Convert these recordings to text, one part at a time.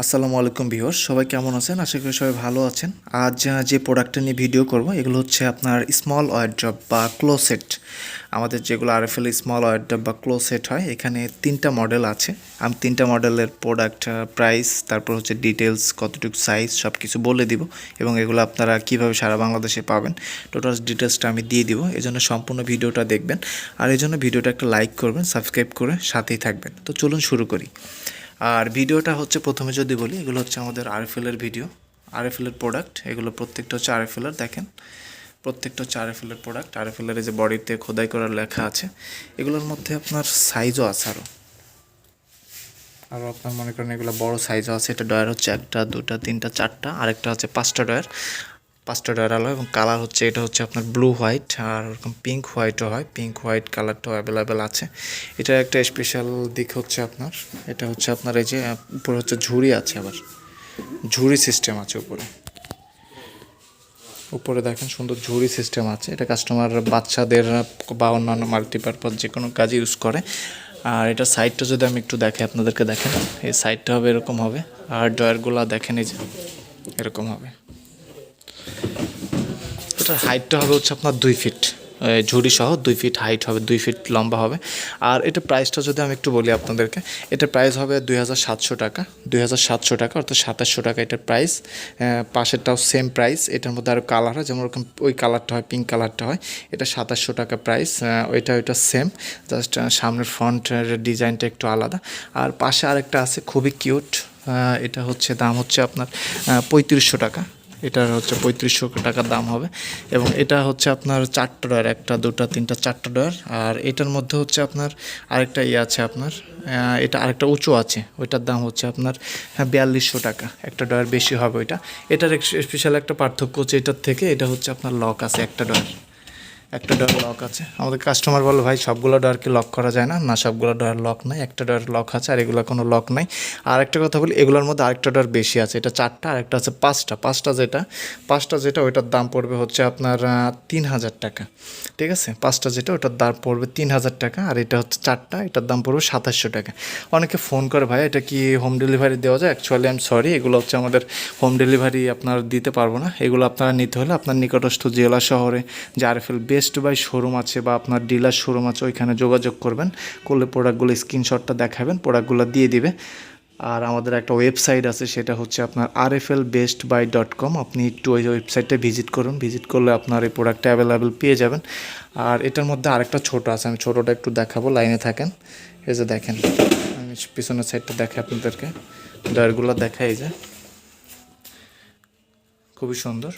আসসালামু আলাইকুম ভিউয়ার্স, সবাই কেমন আছেন? আশা করি সবাই ভালো আছেন। আজ যে প্রোডাক্টটা নিয়ে ভিডিও করব, এগুলো হচ্ছে আপনার স্মল ওয়ারড্রপ বা ক্লোসেট আমাদের যেগুলো আর আরএফএল স্মল ওয়ারড্রপ বা ক্লোসেট হয়, এখানে তিনটা মডেল আছে। আমি তিনটা মডেলের প্রোডাক্ট প্রাইস তারপর হচ্ছে ডিটেলস কতটুকু সাইজ সব কিছু বলে দিব এবং এগুলো আপনারা কীভাবে সারা বাংলাদেশে পাবেন টোটাল ডিটেলসটা আমি দিয়ে দিব। এই জন্য সম্পূর্ণ ভিডিওটা দেখবেন। আর এই জন্য ভিডিওটা একটা লাইক করবেন সাবস্ক্রাইব করে সাথেই থাকবেন। তো চলুন শুরু করি। আর ভিডিওটা হচ্ছে প্রথমে যদি বলি, এগুলো হচ্ছে আমাদের আরএফএল এর ভিডিও। আরএফএল এর প্রোডাক্ট এগুলো প্রত্যেকটা হচ্ছে আরএফএল এর, দেখেন। প্রত্যেকটা হচ্ছে আরএফএল এর প্রোডাক্ট আরএফএল এর এই যে বডিতে খোদাই করার লেখা আছে, এগুলোর মধ্যে আপনার সাইজও আছে আরও আরও আপনার মনে করেন এগুলো বড় সাইজও আছে, এটা ডয়ার হচ্ছে একটা, দুটা, তিনটা, চারটা, আরেকটা হচ্ছে পাঁচটা ডয়ার পাঁচটা ডয়ার আলো এবং কালার হচ্ছে, এটা হচ্ছে আপনার ব্লু হোয়াইট আর ওরকম পিঙ্ক হোয়াইটও হয়। পিঙ্ক হোয়াইট কালারটাও অ্যাভেলেবেল আছে। এটা একটা স্পেশাল দিক হচ্ছে আপনার, এটা হচ্ছে আপনার এই যে, উপরে হচ্ছে ঝুড়ি আছে আবার। ঝুড়ি সিস্টেম আছে উপরে। উপরে দেখেন সুন্দর ঝুড়ি সিস্টেম আছে। এটা কাস্টমার বাচ্চাদের বা অন্যান্য মাল্টিপারপাস যে কোনো কাজে ইউজ করে। আর এটা সাইডটা যদি আমি একটু দেখে আপনাদেরকে দেখেন, এই সাইডটা হবে এরকম হবে। আর ডয়ারগুলো দেখেন এই যে, এরকম হবে। এটার হাইটটা হবে হচ্ছে আপনার দুই ফিট ঝুড়ি সহ দুই ফিট হাইট হবে, দুই ফিট লম্বা হবে। আর এটা প্রাইসটা যদি আমি একটু বলি আপনাদেরকে এটার প্রাইস হবে দুই হাজার সাতশো টাকা, দুই হাজার সাতশো টাকা অর্থাৎ সাতাশশো টাকা এটার প্রাইস। পাশেরটাও সেম প্রাইস, এটার মধ্যে আরও কালার হয়, যেমন ওরকম ওই কালারটা হয়, পিঙ্ক কালারটা হয়, এটা সাতাশশো টাকা প্রাইস। ওইটা ওইটা সেম, জাস্ট সামনের ফ্রন্টের ডিজাইনটা একটু আলাদা। আর পাশে আরেকটা আছে, খুবই কিউট এটা হচ্ছে দাম হচ্ছে আপনার পঁয়ত্রিশশো টাকা। এটার হচ্ছে পঁয়ত্রিশশো টাকার দাম হবে। এবং এটা হচ্ছে আপনার চারটা ডয়ার একটা, দুটা, তিনটা, চারটা ডয়ার আর এটার মধ্যে হচ্ছে আপনার আরেকটা ইয়ে আছে আপনার এটা আরেকটা উঁচু আছে, ওইটার দাম হচ্ছে আপনার হ্যাঁ বিয়াল্লিশশো টাকা। একটা ডয়ার বেশি হবে ওইটা। এটার স্পেশাল একটা পার্থক্য হচ্ছে এটার থেকে, এটা হচ্ছে আপনার লক আছে একটা ডয়ার একটা ডয়ার লক আছে। আমাদের কাস্টমার বলে, ভাই, সবগুলো ডয়ারকে লক করা যায় না? না, সবগুলো ডয়ার লক নাই। একটা ডয়ার লক আছে আর এগুলো কোনো লক নাই। আর একটা কথা বলি, এগুলোর মধ্যে আরেকটা ডয়ার বেশি আছে। এটা চারটা, আর একটা আছে পাঁচটা। পাঁচটা যেটা পাঁচটা যেটা, ওইটার দাম পড়বে হচ্ছে আপনার তিন হাজার টাকা। ঠিক আছে? পাঁচটা যেটা, ওটার দাম পড়বে তিন হাজার টাকা। আর এটা হচ্ছে চারটা, এটার দাম পড়বে সাতাশশো টাকা। অনেকে ফোন করে, ভাই, এটা কি হোম ডেলিভারি দেওয়া যায়? অ্যাকচুয়ালি আমি সরি এগুলো হচ্ছে আমাদের হোম ডেলিভারি আপনার দিতে পারব না। এগুলো আপনারা নিতে হলে আপনার নিকটস্থ জেলা শহরে যে আরএফএল বেস্ট বাই শোরুম আছে বা আপনার ডিলার শোরুম আছে, ওইখানে যোগাযোগ করবেন। করলে প্রোডাক্টগুলো স্ক্রিনশটটা দেখাবেন, প্রোডাক্টগুলো দিয়ে দিবে। আর আমাদের একটা ওয়েবসাইট আছে, সেটা হচ্ছে আপনার R F L Best Buy dot com. আপনি একটু ওই ওয়েবসাইটটা ভিজিট করুন, ভিজিট করলে আপনার এই প্রোডাক্টটা অ্যাভেলেবেল পেয়ে যাবেন। আর এটার মধ্যে আরেকটা ছোট আছে, আমি ছোটোটা একটু দেখাবো, লাইনে থাকেন। এই যে দেখেন, আমি পিছনের সাইডটা দেখাই আপনাদেরকে। ডয়ারগুলো দেখাই এই যে। খুবই সুন্দর।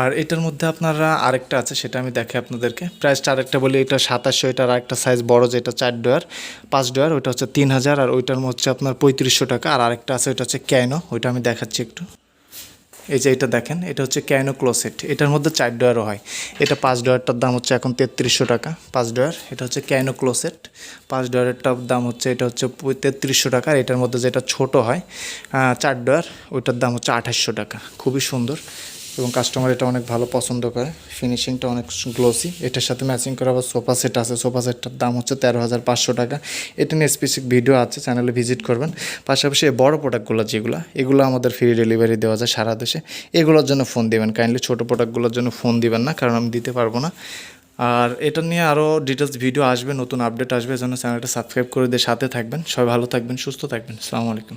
আর এটার মধ্যে আপনারা আরেকটা আছে, সেটা আমি দেখাই আপনাদেরকে। প্রাইসটা আরেকটা বলি, এটা সাতাশশো, এটার আরেকটা সাইজ বড় যেটা চার ডয়ার, পাঁচ ডয়ার ওইটা হচ্ছে তিন হাজার, আর ওইটার হচ্ছে আপনার পঁয়ত্রিশশো টাকা। আর আরেকটা আছে ওইটা হচ্ছে ক্যানো, ওইটা আমি দেখাচ্ছি একটু। এই যে এটা দেখেন, এটা হচ্ছে ক্যানো ক্লোসেট, এটার মধ্যে চার ডয়ারও হয়। এটা পাঁচ ডয়ারটার দাম হচ্ছে এখন তেত্রিশশো টাকা, পাঁচ ডয়ার। এটা হচ্ছে ক্যানো ক্লোসেট, পাঁচ ডয়ারেরটার দাম হচ্ছে, এটা হচ্ছে তেত্রিশশো টাকা, আর এটার মধ্যে যেটা ছোট হয় চার ডয়ার, ওইটার দাম হচ্ছে আঠাশশো টাকা। খুবই সুন্দর। এবং কাস্টমার এটা অনেক ভালো পছন্দ করে। ফিনিশিংটা অনেক গ্লোসি এটার সাথে ম্যাচিং করা আবার সোফা সেট আছে। সোফা সেটটার দাম হচ্ছে তেরো হাজার পাঁচশো টাকা। এটা নিয়ে স্পেসিফিক ভিডিও আছে চ্যানেলে ভিজিট করবেন। পাশাপাশি এই বড় প্রোডাক্টগুলো যেগুলো, এগুলো আমাদের ফ্রি ডেলিভারি দেওয়া যায় সারা দেশে। এগুলোর জন্য ফোন দিবেন। কাইন্ডলি ছোটো প্রোডাক্টগুলোর জন্য ফোন দিবেন না, কারণ আমি দিতে পারব না। আর এটা নিয়ে আরও ডিটেলস ভিডিও আসবে, নতুন আপডেট আসবে, এজন্য চ্যানেলটা সাবস্ক্রাইব করে দিয়ে সাথে থাকবেন। সবাই ভালো থাকবেন, সুস্থ থাকবেন। আসসালামু আলাইকুম।